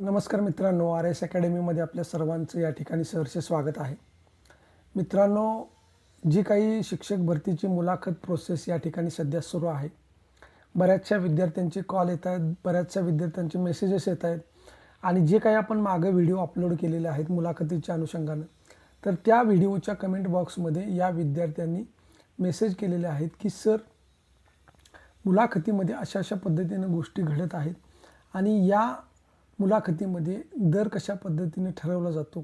नमस्कार मित्रांनो R S अकॅडमीमध्ये आपल्या सर्वांचं या ठिकाणी सहर्ष स्वागत आहे. मित्रांनो जी काही शिक्षक भरतीची मुलाखत प्रोसेस या ठिकाणी सध्या सुरू आहे. बऱ्याचशा विद्यार्थ्यांचे कॉल येत आहेत बऱ्याचशा विद्यार्थ्यांचे मेसेजेस येत आहेत आणि जे काही आपण मागं व्हिडिओ अपलोड केलेले आहेत मुलाखतीच्या अनुषंगानं तर त्या व्हिडिओच्या कमेंट बॉक्समध्ये या विद्यार्थ्यांनी मेसेज केलेले आहेत की सर मुलाखतीमध्ये अशा अशा पद्धतीनं गोष्टी घडत आहेत आणि या मुलाखतीमध्ये दर कशा पद्धतीने ठरवला जातो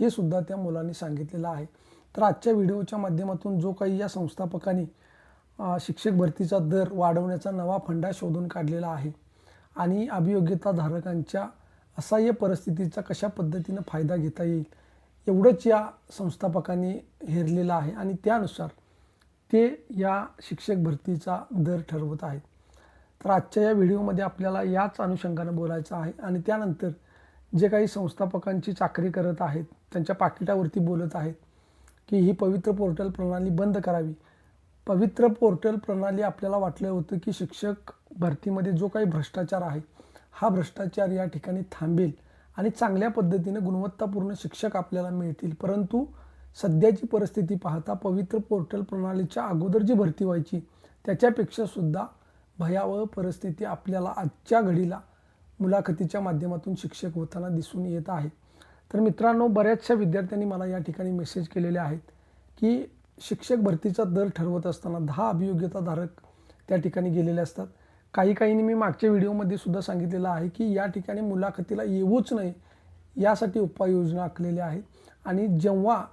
हे सुद्धा त्या मुलांनी सांगितलेलं आहे. तर आजच्या व्हिडिओच्या माध्यमातून जो काही या संस्थापकांनी शिक्षक भरतीचा दर वाढवण्याचा नवा फंडा शोधून काढलेला आहे आणि अभियोग्यताधारकांच्या असहाय्य परिस्थितीचा कशा पद्धतीनं फायदा घेता येईल एवढंच या संस्थापकांनी हेरलेलं आहे आणि त्यानुसार ते या शिक्षक भरतीचा दर ठरवत आहेत. तर आजच्या या व्हिडिओमध्ये आपल्याला याच अनुषंगानं बोलायचं आहे आणि त्यानंतर जे काही संस्थापकांची चाकरी करत आहेत त्यांच्या पाकिटावरती बोलत आहेत की ही पवित्र पोर्टल प्रणाली बंद करावी. पवित्र पोर्टल प्रणाली आपल्याला वाटलं होतं की शिक्षक भरतीमध्ये जो काही भ्रष्टाचार आहे हा भ्रष्टाचार या ठिकाणी थांबेल आणि चांगल्या पद्धतीने गुणवत्तापूर्ण शिक्षक आपल्याला मिळतील. परंतु सध्याची परिस्थिती पाहता पवित्र पोर्टल प्रणालीच्या अगोदर जी भरती व्हायची त्याच्यापेक्षा सुद्धा भयावह परिस्थिती आपल्याला आजच्या घडीला मुलाखतीच्या माध्यमातून शिक्षक होताना दिसून येत आहे. तर मित्रांनो बऱ्याचशा विद्यार्थ्यांनी मला या ठिकाणी मेसेज केलेले आहेत की शिक्षक भरतीचा दर ठरवत असताना दहा अभियोग्यताधारक त्या ठिकाणी गेलेले असतात. काही काहींनी मी मागच्या व्हिडिओमध्ये सुद्धा सांगितलेलं आहे की या ठिकाणी मुलाखतीला येऊच नये यासाठी उपाययोजना आखलेल्या आहेत. आणि जेव्हा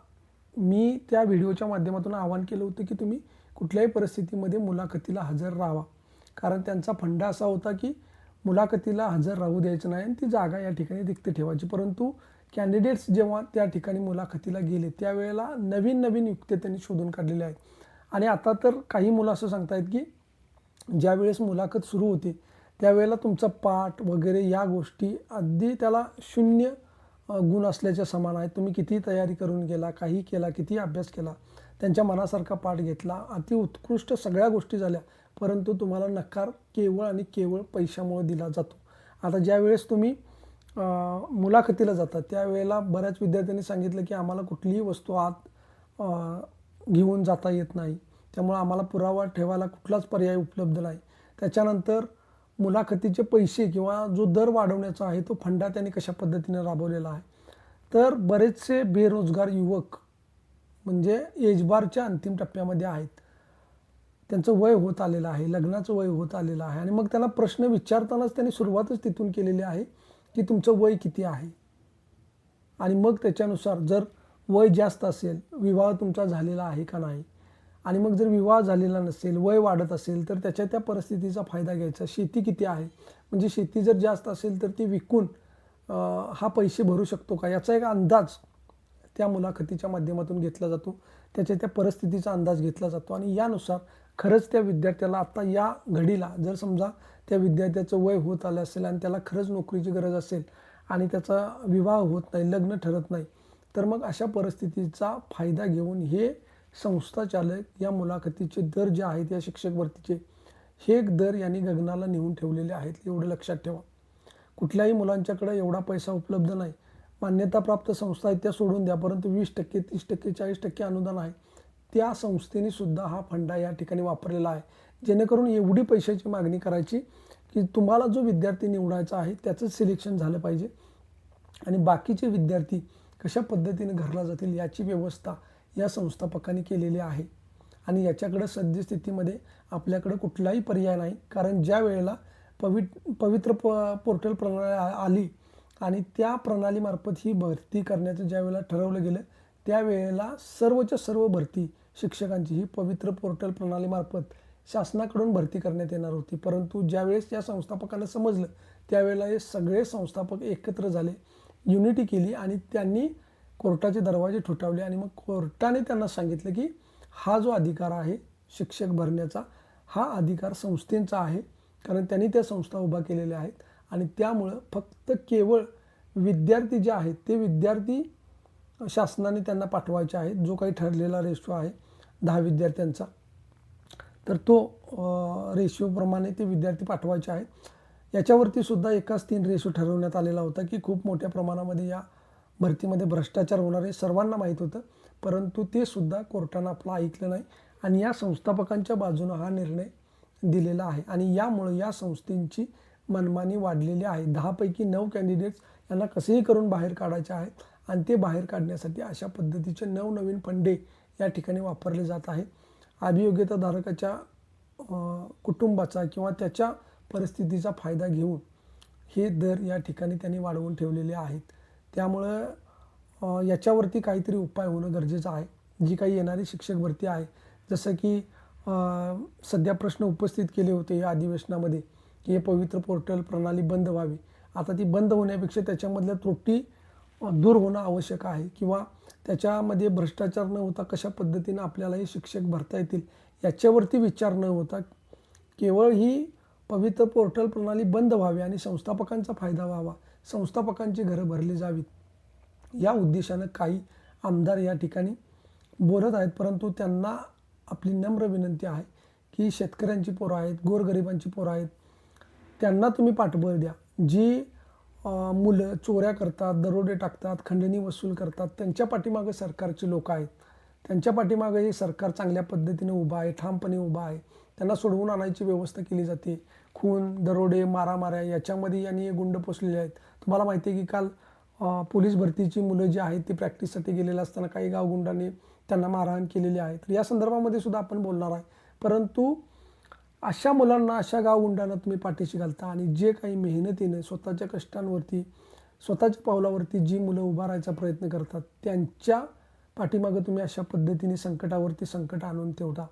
मी त्या व्हिडिओच्या माध्यमातून आवाहन केलं होतं की तुम्ही कुठल्याही परिस्थितीमध्ये मुलाखतीला हजर राहावा. कारण त्यांचा फंडा असा होता की मुलाखतीला हजर राहू द्यायचं नाही आणि ती जागा या ठिकाणी रिक्त ठेवायची. परंतु कॅन्डिडेट्स जेव्हा त्या ठिकाणी मुलाखतीला गेले त्यावेळेला नवीन नवीन युक्त्या त्यांनी शोधून काढलेल्या आहेत. आणि आता तर काही मुलं असं सांगतायत की ज्यावेळेस मुलाखत सुरू होते त्यावेळेला तुमचा पाठ वगैरे या गोष्टी अगदी त्याला शून्य गुण असल्याच्या समान आहेत. तुम्ही किती तयारी करून गेला काही केला किती अभ्यास केला त्यांच्या मनासारखा पाठ घेतला अति उत्कृष्ट सगळ्या गोष्टी झाल्या. परंतु तुम्हाला नकार केवळ आणि केवळ पैशामुळे दिला जातो. आता ज्यावेळेस तुम्ही मुलाखतीला जातात त्यावेळेला बऱ्याच विद्यार्थ्यांनी सांगितलं की आम्हाला कुठलीही वस्तू आत घेऊन जाता येत नाही. त्यामुळे आम्हाला पुरावा ठेवायला कुठलाच पर्याय उपलब्ध नाही. त्याच्यानंतर मुलाखतीचे पैसे किंवा जो दर वाढवण्याचा आहे तो फंडा त्यांनी कशा पद्धतीने राबवलेला आहे. तर बरेचसे बेरोजगार युवक म्हणजे एजबारच्या अंतिम टप्प्यामध्ये आहेत. त्यांचं वय होत आलेलं आहे लग्नाचं वय होत आलेलं आहे. आणि मग त्यांना प्रश्न विचारतानाच त्यांनी सुरुवातच तिथून केलेली आहे की तुमचं वय किती आहे? आणि मग त्याच्यानुसार जर वय जास्त असेल विवाह तुमचा झालेला आहे का नाही? आणि मग जर विवाह झालेला नसेल वय वाढत असेल तर त्याच्या त्या परिस्थितीचा फायदा घ्यायचा. शेती किती आहे? म्हणजे शेती जर जास्त असेल तर ती विकून हा पैसे भरू शकतो का? याचा एक अंदाज त्या मुलाखतीच्या माध्यमातून घेतला जातो. त्याच्या त्या परिस्थितीचा अंदाज घेतला जातो. आणि यानुसार खरंच त्या विद्यार्थ्याला आत्ता या घडीला जर समजा त्या विद्यार्थ्याचं वय होत आलं असेल आणि त्याला खरंच नोकरीची गरज असेल आणि त्याचा विवाह होत नाही लग्न ठरत नाही तर मग अशा परिस्थितीचा फायदा घेऊन हे संस्था चालक या मुलाखतीचे दर जे आहेत या शिक्षक भरतीचे हे दर यांनी गगनाला नेऊन ठेवलेले आहेत एवढं लक्षात ठेवा. कुठल्याही मुलांच्याकडे एवढा पैसा उपलब्ध नाही. मान्यताप्राप्त संस्था आहेत त्या सोडून द्या परंतु वीस टक्के तीस टक्के चाळीस टक्के अनुदान आहे. त्या संस्थेने सुद्धा हा फंडा या ठिकाणी वापरलेला आहे. जेणेकरून एवढी पैशाची मागणी करायची की तुम्हाला जो विद्यार्थी निवडायचा आहे त्याचंच सिलेक्शन झालं पाहिजे. आणि बाकीचे विद्यार्थी कशा पद्धतीने घरला जातील याची व्यवस्था या संस्थापकांनी केलेली आहे. आणि याच्याकडं सद्यस्थितीमध्ये आपल्याकडं कुठलाही पर्याय नाही. कारण ज्या वेळेला पवि पवित्र प पोर्टल प्रणाली आली आणि त्या प्रणालीमार्फत ही भरती करण्याचं ज्या वेळेला ठरवलं गेलं त्यावेळेला सर्वच्या सर्व भरती शिक्षकांची ही पवित्र पोर्टल प्रणालीमार्फत शासनाकडून भरती करण्यात येणार होती. परंतु ज्यावेळेस या संस्थापकांना समजलं त्यावेळेला हे सगळे संस्थापक एकत्र झाले युनिटी केली आणि त्यांनी कोर्टाचे दरवाजे ठोठावले आणि मग कोर्टाने त्यांना सांगितलं की हा जो अधिकार आहे शिक्षक भरण्याचा हा अधिकार संस्थेचा आहे. कारण त्यांनी त्या संस्था उभा केलेल्या आहेत आणि त्यामुळं फक्त केवळ विद्यार्थी जे आहेत ते विद्यार्थी शासनाने त्यांना पाठवायचे आहेत. जो काही ठरलेला रेशो आहे दहा विद्यार्थ्यांचा. तर तो रेशोप्रमाणे ते विद्यार्थी पाठवायचे आहेत. याच्यावरती सुद्धा एकाच तीन रेशो ठरवण्यात आलेला होता की खूप मोठ्या प्रमाणामध्ये या भरतीमध्ये भ्रष्टाचार होणार हे सर्वांना माहीत होतं. परंतु ते सुद्धा कोर्टानं आपलं ऐकलं नाही आणि या संस्थापकांच्या बाजूनं हा निर्णय दिलेला आहे. आणि यामुळे या संस्थेंची मनमानी वाढलेली आहे. दहापैकी नऊ कॅन्डिडेट्स यांना कसेही करून बाहेर काढायचे आहेत आणि ते बाहेर काढण्यासाठी अशा पद्धतीचे नवनवीन फंडे या ठिकाणी वापरले जात आहे. अभियोग्यताधारकाच्या कुटुंबाचा किंवा त्याच्या परिस्थितीचा फायदा घेऊन हे दर या ठिकाणी त्यांनी वाढवून ठेवलेले आहेत. त्यामुळं याच्यावरती काहीतरी उपाय होणं गरजेचं आहे. जी काही येणारी शिक्षक भरती आहे जसं की सध्या प्रश्न उपस्थित केले होते या अधिवेशनामध्ये की हे पवित्र पोर्टल प्रणाली बंद व्हावी. आता ती बंद होण्यापेक्षा त्याच्यामधल्या त्रुटी दूर होणं आवश्यक आहे किंवा त्याच्यामध्ये भ्रष्टाचार न होता कशा पद्धतीनं आपल्याला हे शिक्षक भरता येतील याच्यावरती विचार न होता केवळ ही पवित्र पोर्टल प्रणाली बंद व्हावी आणि संस्थापकांचा फायदा व्हावा संस्थापकांची घरं भरली जावीत. या उद्देशानं काही आमदार या ठिकाणी बोलत आहेत परंतु त्यांना आपली नम्र विनंती आहे की शेतकऱ्यांची पोरं आहेत गोरगरिबांची पोरं आहेत त्यांना तुम्ही पाठबळ द्या. जी मुलं चोऱ्या करतात दरोडे टाकतात खंडणी वसूल करतात. त्यांच्या पाठीमागं सरकारची लोक आहेत. त्यांच्या पाठीमागं हे सरकार चांगल्या पद्धतीने उभं आहे ठामपणे उभं आहे. त्यांना सोडवून आणायची व्यवस्था केली जाते. खून दरोडे मारामाऱ्या याच्यामध्ये यांनी हे गुंड पोचलेले आहेत. तुम्हाला माहिती आहे की काल पोलीस भरतीची मुलं जी आहेत ती प्रॅक्टिससाठी गेलेली असताना काही गावगुंडांनी त्यांना मारहाण केलेली आहे. तर या संदर्भामध्ये सुद्धा आपण बोलणार आहे. परंतु अशा मुलांना अशा गावगुंडांना तुम्ही पाठीशी घालता आणि जे काही मेहनतीने स्वतःच्या कष्टांवरती स्वतःच्या पावलावरती जी मुलं उभारायचा प्रयत्न करतात त्यांच्या पाठीमागं तुम्ही अशा पद्धतीने संकटावरती संकट आणून ठेवता.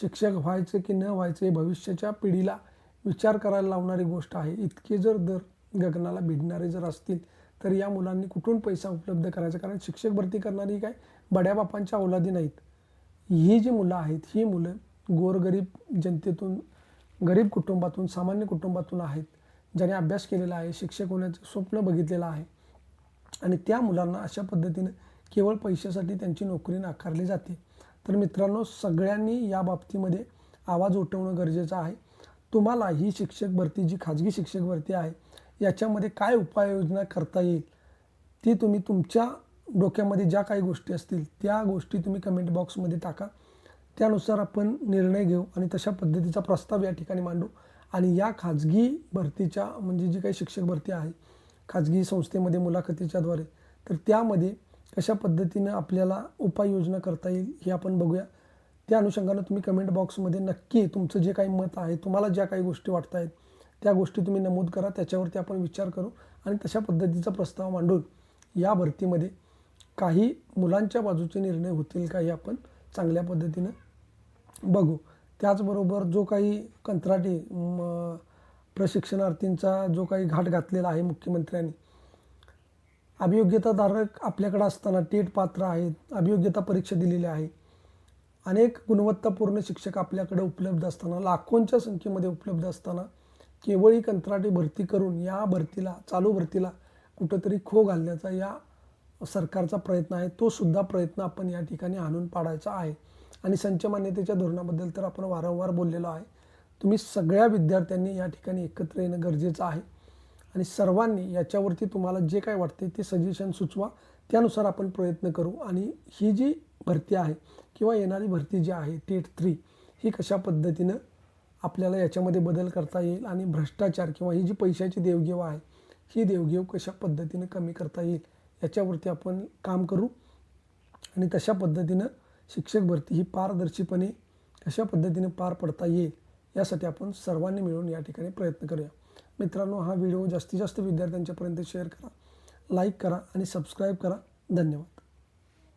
शिक्षक व्हायचं की न व्हायचं हे भविष्याच्या पिढीला विचार करायला लावणारी गोष्ट आहे. इतके जर दर गगनाला भिडणारे जर असतील तर या मुलांनी कुठून पैसा उपलब्ध करायचा? कारण शिक्षक भरती करणारी काय? बड्या बापांच्या औलादी नाहीत. ही जी मुलं आहेत ही मुलं गोरगरीब जनतेतून गरीब कुटुंबातून सामान्य कुटुंबातून आहेत ज्याने अभ्यास केलेला आहे शिक्षक होण्याचं स्वप्न बघितलेलं आहे. आणि त्या मुलांना अशा पद्धतीनं केवळ पैशासाठी त्यांची नोकरी नाकारली जाते. तर मित्रांनो सगळ्यांनी या बाबतीमध्ये आवाज उठवणं गरजेचं आहे. तुम्हाला ही शिक्षक भरती जी खाजगी शिक्षक भरती आहे याच्यामध्ये काय उपाययोजना करता येईल ती तुम्ही तुमच्या डोक्यामध्ये ज्या काही गोष्टी असतील त्या गोष्टी तुम्ही कमेंट बॉक्समध्ये टाका. त्यानुसार आपण निर्णय घेऊ आणि तशा पद्धतीचा प्रस्ताव या ठिकाणी मांडू. आणि या खाजगी भरतीच्या म्हणजे जी काही शिक्षक भरती आहे खाजगी संस्थेमध्ये मुलाखतीच्याद्वारे तर त्यामध्ये कशा पद्धतीनं आपल्याला उपाययोजना करता येईल हे आपण बघूया. त्या अनुषंगानं तुम्ही कमेंट बॉक्समध्ये नक्की तुमचं जे काही मत आहे तुम्हाला ज्या काही गोष्टी वाटत आहेत त्या गोष्टी तुम्ही नमूद करा त्याच्यावरती आपण विचार करू आणि तशा पद्धतीचा प्रस्ताव मांडून या भरतीमध्ये काही मुलांच्या बाजूचे निर्णय होतील का हे आपण चांगल्या पद्धतीनं बघू. त्याचबरोबर जो काही कंत्राटी प्रशिक्षणार्थींचा जो काही घाट घातलेला आहे मुख्यमंत्र्यांनी अभियोग्यताधारक आपल्याकडे असताना टेट पात्र आहेत अभियोग्यता परीक्षा दिलेली आहे. अनेक गुणवत्तापूर्ण शिक्षक आपल्याकडे उपलब्ध असताना लाखोंच्या संख्येमध्ये उपलब्ध असताना केवळ ही कंत्राटी भरती करून या भरतीला चालू भरतीला कुठंतरी खो घालण्याचा या सरकारचा प्रयत्न आहे. तो सुद्धा प्रयत्न आपण या ठिकाणी आणून पाडायचा आहे. आणि संच मान्यतेच्या धोरणाबद्दल तर आपण वारंवार बोललेलो आहे. तुम्ही सगळ्या विद्यार्थ्यांनी या ठिकाणी एकत्र येणं गरजेचं आहे. आणि सर्वांनी याच्यावरती तुम्हाला जे काय वाटते ते सजेशन सुचवा. त्यानुसार आपण प्रयत्न करू. आणि ही जी भरती आहे किंवा येणारी भरती जी आहे टेट थ्री ही कशा पद्धतीनं आपल्याला याच्यामध्ये बदल करता येईल आणि भ्रष्टाचार किंवा ही जी पैशाची देवघेव आहे ही देवघेव कशा पद्धतीनं कमी करता येईल याच्यावरती आपण काम करू. आणि तशा पद्धतीनं शिक्षक भरती ही पारदर्शीपणे कशा पद्धतीने पार पडता येईल यासाठी आपण सर्वांनी मिळून या ठिकाणी प्रयत्न करूया. मित्रांनो हा व्हिडिओ जास्तीत जास्त विद्यार्थ्यांच्यापर्यंत शेअर करा लाईक करा आणि सबस्क्राईब करा. धन्यवाद.